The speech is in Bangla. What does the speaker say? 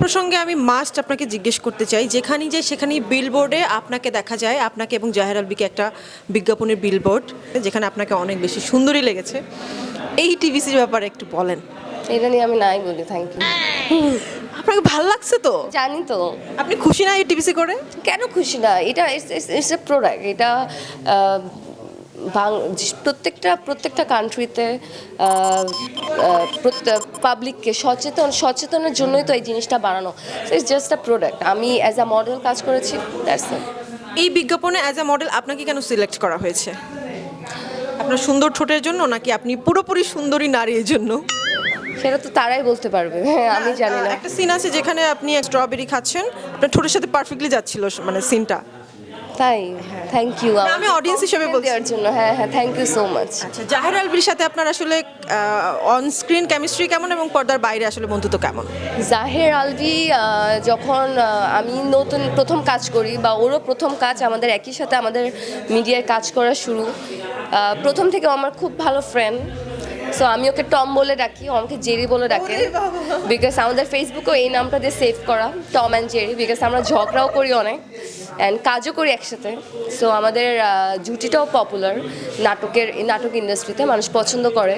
প্রসঙ্গে আমি মাস্ট আপনাকে জিজ্ঞেস করতে চাই যেখানেই যাই সেখানেই বিলবোর্ডে আপনাকে দেখা যায় আপনাকে এবং জাহের আলবিকে একটা বিজ্ঞাপনের বিলবোর্ড যেখানে আপনাকে অনেক বেশি সুন্দরী লেগেছে। এই টিভিসির ব্যাপারে একটু বলেন। এটা নিয়ে আমি নাই বলি থ্যাংক ইউ আপনাকে ভালো লাগছে তো? জানি তো। আপনি খুশি না এই টিভিসি করে? কেন খুশি না? এটা ইটস এ প্রোডাক্ট এটা প্রত্যেকটা প্রত্যেকটা কান্ট্রিতে পাবলিককে সচেতন সচেতনের জন্যই তো এই জিনিসটা বানানো। ইটস জাস্ট আ প্রোডাক্ট আমি অ্যাজ আ মডেল কাজ করেছি দ্যাটস এই বিজ্ঞাপনে অ্যাজ আ মডেল আপনাকে কেন সিলেক্ট করা হয়েছে? আপনার সুন্দর ঠোঁটের জন্য নাকি আপনি পুরোপুরি সুন্দরী নারীর জন্য? সেটা তো তারাই বলতে পারবে হ্যাঁ আমি জানি না। একটা সিন আছে যেখানে আপনি স্ট্রবেরি খাচ্ছেন আপনার ঠোঁটের সাথে পারফেক্টলি যাচ্ছিল মানে সিনটা তাই? থ্যাংক ইউ আমি audience হিসেবে বলছি। দেওয়ার জন্য। হ্যাঁ হ্যাঁ থ্যাংক ইউ সো মাচ আচ্ছা জাহের আলবির সাথে আপনার আসলে অন স্ক্রিন কেমিস্ট্রি কেমন এবং পর্দার বাইরে আসলে বন্ধুত্ব কেমন? জাহের আহ, যখন আমি নতুন প্রথম কাজ করি বা ওরও প্রথম কাজ আমাদের একই সাথে আমাদের মিডিয়ায় কাজ করা শুরু প্রথম থেকে আমার খুব ভালো ফ্রেন্ড সো আমি ওকে টম বলে ডাকি ও আমাকে জেরি বলে ডাকে। বিকজ আমাদের ফেসবুকেও এই নামটা দিয়ে সেভ করা টম অ্যান্ড জেরি বিকজ আমরা ঝগড়াও করি অনেক অ্যান্ড কাজও করি একসাথে। সো আমাদের জুটিটাও পপুলার নাটকের নাটক ইন্ডাস্ট্রিতে মানুষ পছন্দ করে।